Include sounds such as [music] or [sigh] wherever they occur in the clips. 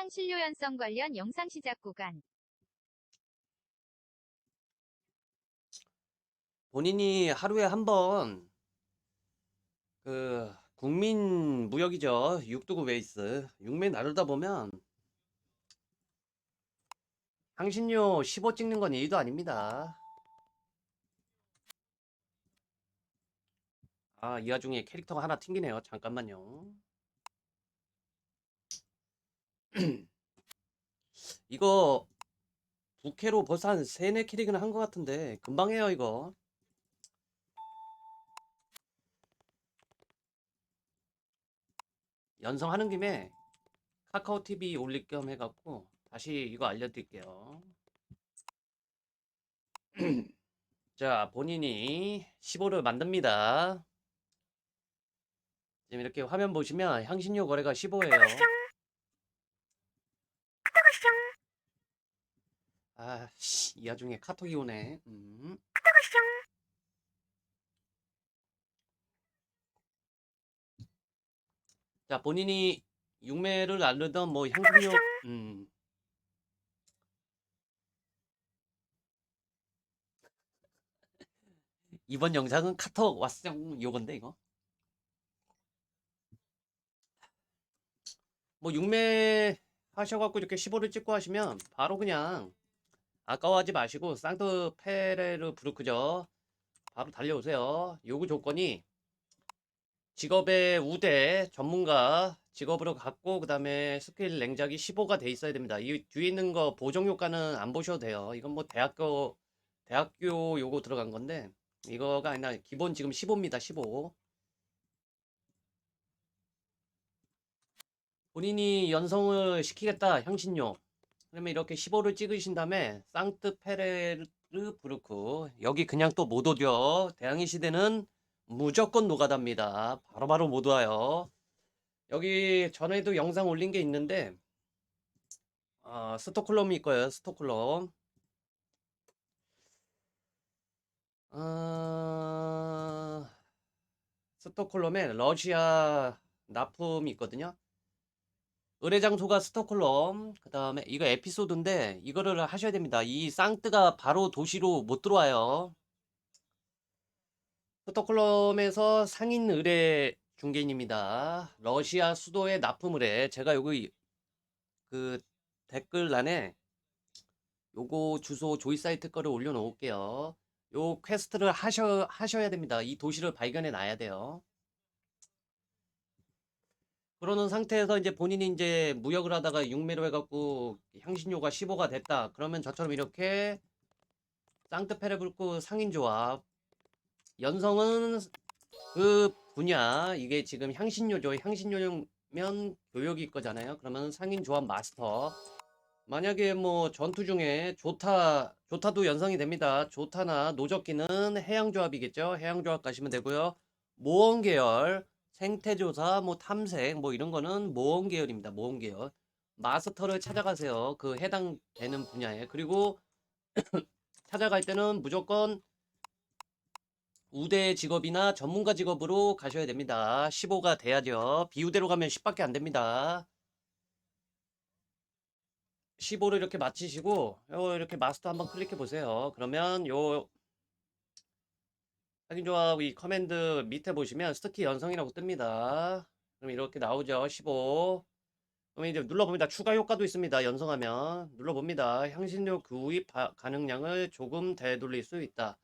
향신료연성 관련 영상 시작 구간. 본인이 하루에 한 번 그 국민 무역이죠. 육두구 베이스. 육매 나르다 보면 향신료 15 찍는 건 일도 아닙니다. 아, 이 와중에 캐릭터가 하나 튕기네요. 잠깐만요. [clears throat] 이거 부캐로 벌써 한 세네 캐릭은 한 것 같은데 금방 해요 이거. 연성하는 김에 카카오 TV 올릴 겸 해갖고 다시 이거 알려드릴게요. [clears throat] 자, 본인이 15를 만듭니다. 지금 이렇게 화면 보시면 향신료 거래가 15예요. 아, 씨, 이 와중에 카톡이 오네. 음. 자, 본인이 육매를 알르던 뭐 향신료, 음. 이번 영상은 카톡 왔어 요건데 이거. 뭐 육매 하셔갖고 이렇게 15를 찍고 하시면 바로 그냥 아까워하지 마시고 상트 페레르 브루크죠. 바로 달려오세요. 요구 조건이 직업의 우대 전문가 직업으로 갖고 그 다음에 스킬 냉작이 15가 돼 있어야 됩니다. 이 뒤에 있는 거 보정 효과는 안 보셔도 돼요. 이건 뭐 대학교 대학교 요거 들어간 건데 이거가 아니라 기본 지금 15입니다. 15. 본인이 연성을 시키겠다 향신료. 그러면 이렇게 15를 찍으신 다음에 상트 페레르 브루크 여기 그냥 또 못 오죠. 대항해 시대는 무조건 노가다입니다. 바로바로 못 와요. 여기 전에도 영상 올린 게 있는데 아, 스톡홀름이 있고요. 스톡홀름. 아, 스톡홀름에 러시아 납품이 있거든요. 의뢰 장소가 스톡홀름. 그 다음에 이거 에피소드인데 이거를 하셔야 됩니다. 이 쌍뜨가 바로 도시로 못 들어와요. 스톡홀름에서 상인 의뢰 중개인입니다. 러시아 수도에 납품 의뢰. 제가 여기 그 댓글란에 요거 주소 조이 사이트 거를 올려놓을게요. 요 퀘스트를 하셔, 하셔야 됩니다. 이 도시를 발견해 놔야 돼요. 그러는 상태에서 이제 본인이 이제 무역을 하다가 육매로 해갖고 향신료가 15가 됐다. 그러면 저처럼 이렇게 쌍트페레 불고 상인 조합. 연성은 그 분야, 이게 지금 향신료죠. 향신료면 교육이 거잖아요. 그러면 상인 조합 마스터. 만약에 뭐 전투 중에 조타, 조타도 연성이 됩니다. 조타나 노적기는 해양조합이겠죠. 해양조합 가시면 되고요. 모험 계열, 생태조사, 뭐 탐색, 뭐 이런 거는 모험 계열입니다. 모험 계열. 마스터를 찾아가세요. 그 해당되는 분야에. 그리고 [clears throat] 찾아갈 때는 무조건 우대 직업이나 전문가 직업으로 가셔야 됩니다. 15가 돼야죠. 비우대로 가면 10밖에 안 됩니다. 15를 이렇게 마치시고 요 이렇게 마스터 한번 클릭해 보세요. 그러면 요 확인 조합 이 커맨드 밑에 보시면 스키 연성이라고 뜹니다. 그럼 이렇게 나오죠. 15. 그럼 이제 눌러봅니다. 추가 효과도 있습니다. 연성하면 눌러봅니다. 향신료 구입 바- 가능량을 조금 되돌릴 수 있다.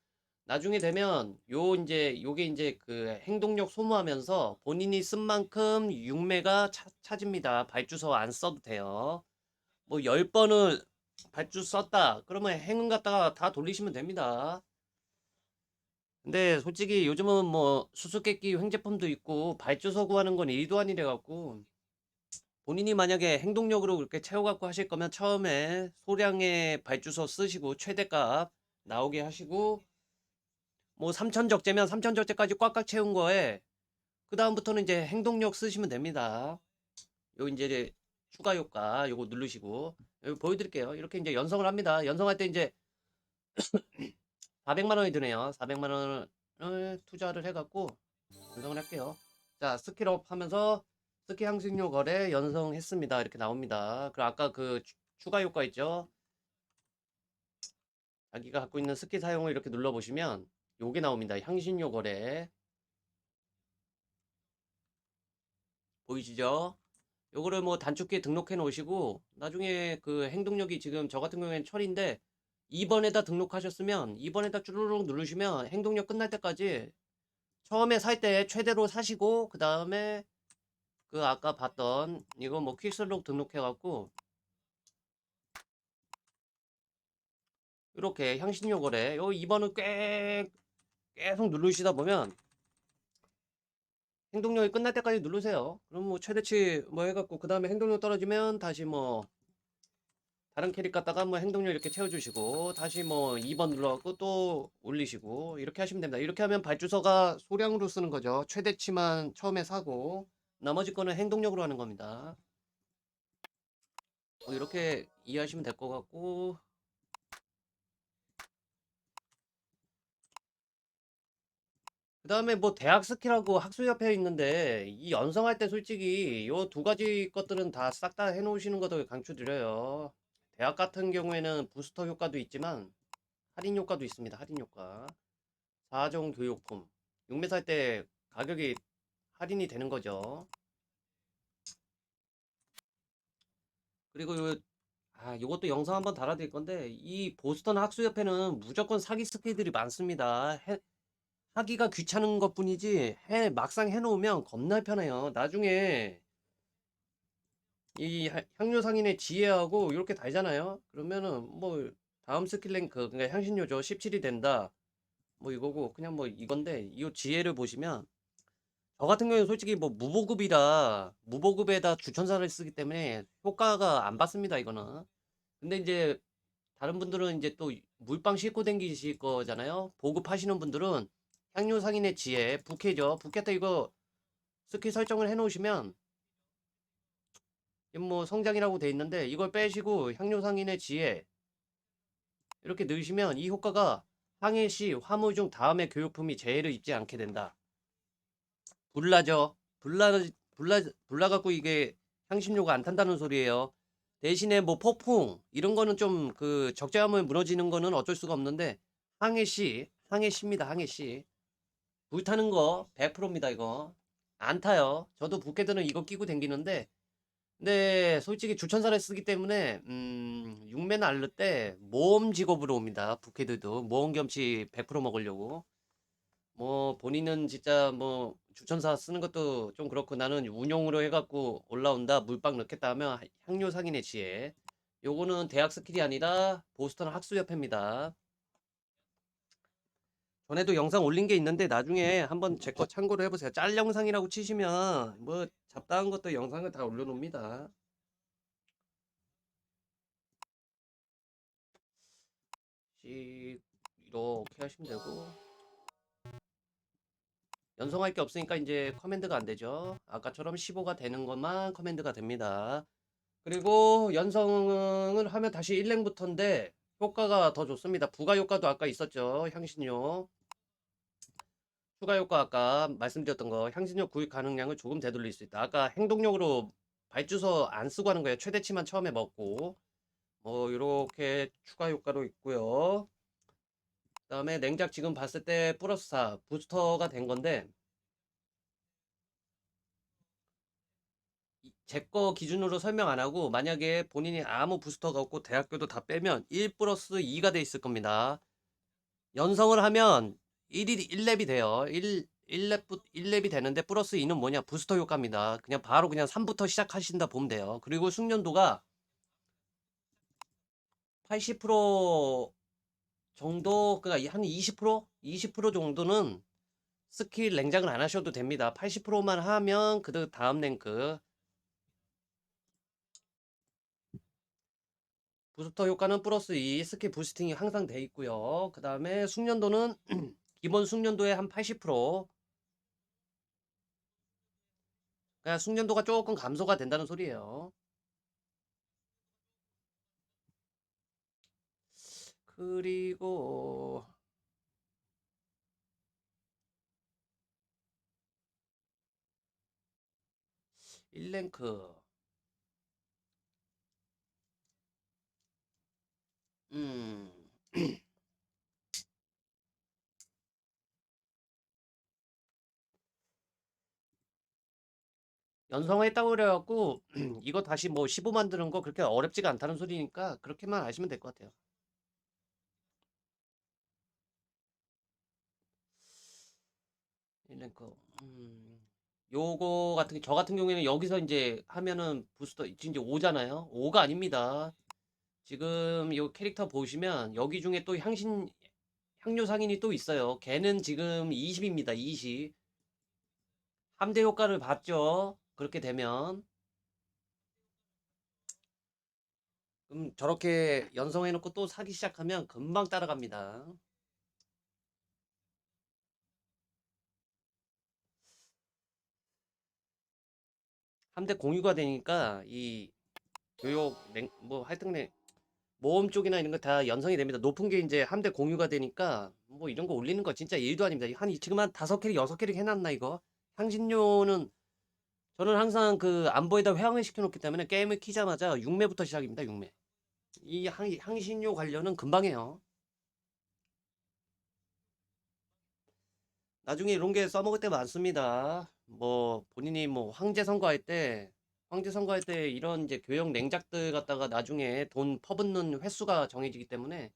나중에 되면 요 이제 요게 이제 그 행동력 소모하면서 본인이 쓴 만큼 6매가 차, 차집니다. 발주서 안 써도 돼요. 뭐 10번을 발주 썼다. 그러면 행운 갖다가 다 돌리시면 됩니다. 근데 솔직히 요즘은 뭐 수수께끼 횡재품도 있고 발주서 구하는 건 일도 아니래 갖고 본인이 만약에 행동력으로 그렇게 채워갖고 하실 거면 처음에 소량의 발주서 쓰시고 최대값 나오게 하시고 뭐 3천 적재면 3천 적재까지 꽉꽉 채운 거에 그 다음부터는 이제 행동력 쓰시면 됩니다. 요 이제 추가 효과 요거 누르시고 여기 보여드릴게요. 이렇게 이제 연성을 합니다. 연성할 때 이제 400만 원이 드네요. 400만 원을 투자를 해갖고 연성을 할게요. 자 스킬업 하면서 스키 향신료 거래 연성했습니다. 이렇게 나옵니다. 그리고 아까 그 추- 추가 효과 있죠? 자기가 갖고 있는 스키 사용을 이렇게 눌러보시면 요게 나옵니다. 향신료 거래. 보이시죠? 요거를 뭐 단축키에 등록해 놓으시고 나중에 그 행동력이 지금 저 같은 경우에는 철인데 2번에다 등록하셨으면 2번에다 쭈루룩 누르시면 행동력 끝날 때까지 처음에 살 때 최대로 사시고 그 다음에 그 아까 봤던 이거 뭐 퀵슬록 등록해 갖고 이렇게 향신료 거래 요 2번은 꽤 계속 누르시다 보면 행동력이 끝날 때까지 누르세요. 그럼 뭐 최대치 뭐 해갖고 그 다음에 행동력 떨어지면 다시 뭐 다른 캐릭 갖다가 뭐 행동력 이렇게 채워주시고 다시 뭐 2번 눌러갖고 또 올리시고 이렇게 하시면 됩니다. 이렇게 하면 발주서가 소량으로 쓰는 거죠. 최대치만 처음에 사고 나머지 거는 행동력으로 하는 겁니다. 뭐 이렇게 이해하시면 될 것 같고 그 다음에 뭐 대학 스키라고 학술협회 있는데 이 연성할 때 솔직히 요 두 가지 것들은 다 싹 다 해놓으시는 것도 강추드려요. 대학 같은 경우에는 부스터 효과도 있지만 할인 효과도 있습니다. 할인 효과. 4종 교육품. 6매 살때 가격이 할인이 되는 거죠. 그리고 요, 아, 요것도 영상 한번 달아드릴 건데 이 보스턴 학술협회는 무조건 사기 스키들이 많습니다. 해, 하기가 귀찮은 것뿐이지 해 막상 해놓으면 겁나 편해요. 나중에 이 하- 향료 상인의 지혜하고 이렇게 달잖아요. 그러면은 뭐 다음 스킬 랭크 그러니까 향신료죠. 17이 된다. 뭐 이거고 그냥 뭐 이건데 이 지혜를 보시면 저 같은 경우는 솔직히 뭐 무보급이라 무보급에다 주천사를 쓰기 때문에 효과가 안 받습니다. 이거는. 근데 이제 다른 분들은 이제 또 물방 싣고 댕기실 거잖아요. 보급하시는 분들은 향료 상인의 지혜 부캐죠. 부캐 때 이거 스킬 설정을 해 놓으시면 뭐 성장이라고 돼 있는데 이걸 빼시고 향료 상인의 지혜 이렇게 넣으시면 이 효과가 항해 시 화물 중 다음에 교육품이 재해를 입지 않게 된다. 불나죠. 불나 불나 불나 갖고 이게 향신료가 안 탄다는 소리예요. 대신에 뭐 폭풍 이런 거는 좀 그 적재함을 무너지는 거는 어쩔 수가 없는데 항해 시 항해 시입니다. 항해 시 불타는 거 100%입니다. 이거 안 타요. 저도 부캐들은 이거 끼고 댕기는데 근데 솔직히 주천사를 쓰기 때문에 음, 육맨 알르 때 모험 직업으로 옵니다. 부캐들도 모험 겸치 100% 먹으려고. 뭐 본인은 진짜 뭐 주천사 쓰는 것도 좀 그렇고 나는 운용으로 해갖고 올라온다 물방 넣겠다 하면 향료 상인의 지혜. 요거는 대학 스킬이 아니라 보스턴 학수협회입니다. 전에도 영상 올린 게 있는데 나중에 한번 제 거 참고로 해보세요. 짤 영상이라고 치시면 뭐 잡다한 것도 영상을 다 올려놓습니다. 씩 이렇게 하시면 되고 연성할 게 없으니까 이제 커맨드가 안 되죠. 아까처럼 15가 되는 것만 커맨드가 됩니다. 그리고 연성을 하면 다시 1랭부터인데 효과가 더 좋습니다. 부가 효과도 아까 있었죠. 향신료. 추가 효과 아까 말씀드렸던 거 향신료 구입 가능량을 조금 되돌릴 수 있다. 아까 행동력으로 발주서 안 쓰고 하는 거예요. 최대치만 처음에 먹고 뭐 이렇게 추가 효과로 있고요. 그다음에 냉작 지금 봤을 때 플러스 4 부스터가 된 건데 제 거 기준으로 설명 안 하고 만약에 본인이 아무 부스터가 없고 대학교도 다 빼면 1 플러스 2가 돼 있을 겁니다. 연성을 하면 1이 1렙이 돼요. 1 1렙 1렙이 되는데 플러스 2는 뭐냐? 부스터 효과입니다. 그냥 바로 그냥 3부터 시작하신다 보면 돼요. 그리고 숙련도가 80% 정도 그러니까 한 20% 20% 정도는 스킬 랭작을 안 하셔도 됩니다. 80%만 하면 그 다음 랭크 부스터 효과는 플러스 2 스킬 부스팅이 항상 돼 있고요. 그 다음에 숙련도는 [clears throat] 기본 숙련도의 한 80% 그냥 숙련도가 조금 감소가 된다는 소리예요. 그리고 1랭크. 음. [clears throat] 연성했다고 그래갖고 [clears throat] 이거 다시 뭐 15 만드는 거 그렇게 어렵지가 않다는 소리니까 그렇게만 아시면 될 것 같아요. 일랭크. 음. 요거 같은 저 같은 경우에는 여기서 이제 하면은 부스터 이제 5잖아요. 5가 아닙니다. 지금 요 캐릭터 보시면 여기 중에 또 향신 향료 상인이 또 있어요. 걔는 지금 20입니다. 20. 함대 효과를 봤죠. 그렇게 되면 그럼 저렇게 연성해 놓고 또 사기 시작하면 금방 따라갑니다. 함대 공유가 되니까 이 교육 랭, 뭐 하여튼 네 모험 쪽이나 이런 거 다 연성이 됩니다. 높은 게 이제 함대 공유가 되니까 뭐 이런 거 올리는 거 진짜 일도 아닙니다. 한 이- 지금 한 다섯 캐릭 여섯 캐릭 해놨나 이거? 향신료는 저는 항상 그 안보에다 회항을 시켜놓기 때문에 게임을 키자마자 6매부터 시작입니다. 6매. 이 향, 향신료 관련은 금방 해요. 나중에 이런 게 써먹을 때 많습니다. 뭐 본인이 뭐 황제 선거할 때 황제 선거할 때 이런 이제 교역 냉작들 갖다가 나중에 돈 퍼붓는 횟수가 정해지기 때문에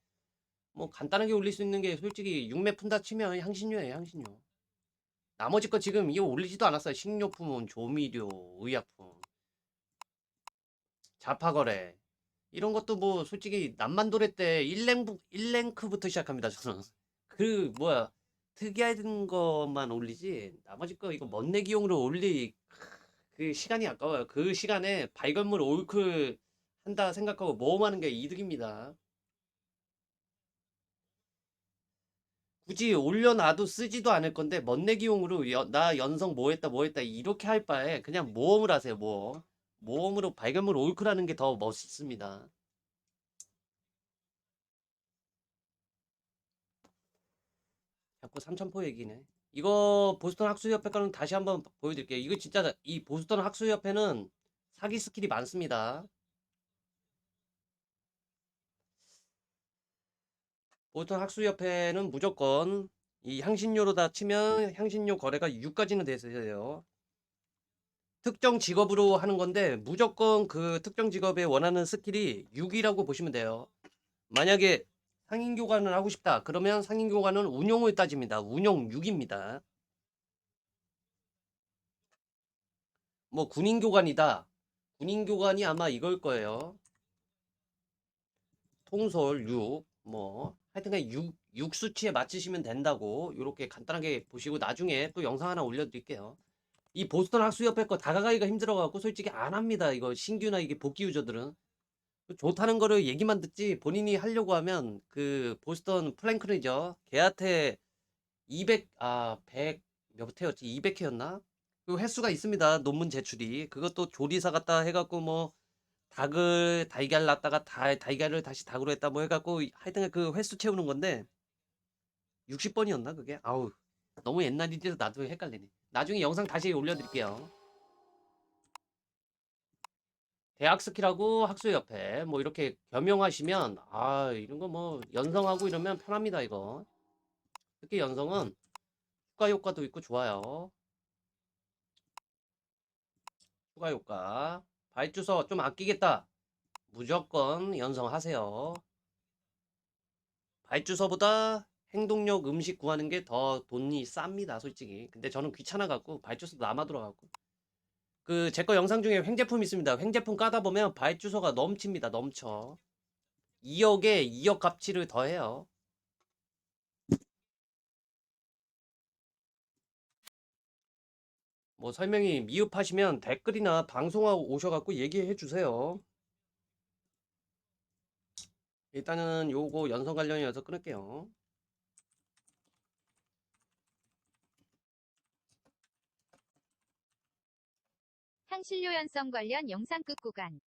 뭐 간단하게 올릴 수 있는 게 솔직히 6매 푼다 치면 향신료예요, 향신료. 나머지 거 지금 이거 올리지도 않았어요. 식료품은 조미료, 의약품, 자파거래 이런 것도 뭐 솔직히 남만도래 때 1랭, 1랭크부터 시작합니다. 저는 [laughs] 그 뭐야 특이한 것만 올리지 나머지 거 이거 멋내기용으로 올리 그 시간이 아까워요. 그 시간에 발견물 올클 한다 생각하고 모험하는 게 이득입니다. 굳이 올려놔도 쓰지도 않을 건데 멋내기용으로 여- 나 연성 뭐 했다 뭐 했다 이렇게 할 바에 그냥 모험을 하세요. 뭐 모험으로 발견물 올클하는 게 더 멋있습니다. 자꾸 삼천포 얘기네. 이거 보스턴 학수협회 거는 다시 한번 보여드릴게요. 이거 진짜 이 보스턴 학수협회는 사기 스킬이 많습니다. 보스턴 학수협회는 무조건 이 향신료로 다 치면 향신료 거래가 6까지는 되세요. 특정 직업으로 하는 건데 무조건 그 특정 직업에 원하는 스킬이 6이라고 보시면 돼요. 만약에 상인 교관을 하고 싶다. 그러면 상인 교관은 운용을 따집니다. 운용 6입니다. 뭐 군인 교관이다. 군인 교관이 아마 이걸 거예요. 통솔 6. 뭐 하여튼간 6, 6 수치에 맞추시면 된다고 이렇게 간단하게 보시고 나중에 또 영상 하나 올려드릴게요. 이 보스턴 학수협회 거 다가가기가 힘들어갖고 솔직히 안 합니다. 이거 신규나 이게 복귀 유저들은. 좋다는 거를 얘기만 듣지 본인이 하려고 하면 그 보스턴 플랭크이죠 걔한테 200, 아, 100, 몇 회였지? 200회였나? 그 횟수가 있습니다. 논문 제출이. 그것도 조리사 갖다 해갖고 뭐 닭을 달걀 낳다가 다, 달걀을 다시 닭으로 했다 뭐 해갖고 하여튼 그 횟수 채우는 건데 60번이었나 그게? 아우 너무 옛날이라서 나도 헷갈리네. 나중에 영상 다시 올려드릴게요. 대학 스킬하고 학수협회 뭐 이렇게 겸용하시면 아 이런 거 뭐 연성하고 이러면 편합니다 이거 특히 연성은 추가 효과도 있고 좋아요 추가 효과 발주서 좀 아끼겠다 무조건 연성하세요 발주서보다 행동력 음식 구하는 게 더 돈이 쌉니다 솔직히 근데 저는 귀찮아 갖고 발주서 남아 들어갖고 그 제 거 영상 중에 횡제품 있습니다. 횡제품 까다 보면 발주소가 넘칩니다. 넘쳐. 2억에 2억 값치를 더해요. 뭐 설명이 미흡하시면 댓글이나 방송하고 오셔갖고 얘기해 주세요. 일단은 요거 연성 관련이어서 끊을게요. 향신료 연성 관련 영상 끝 구간.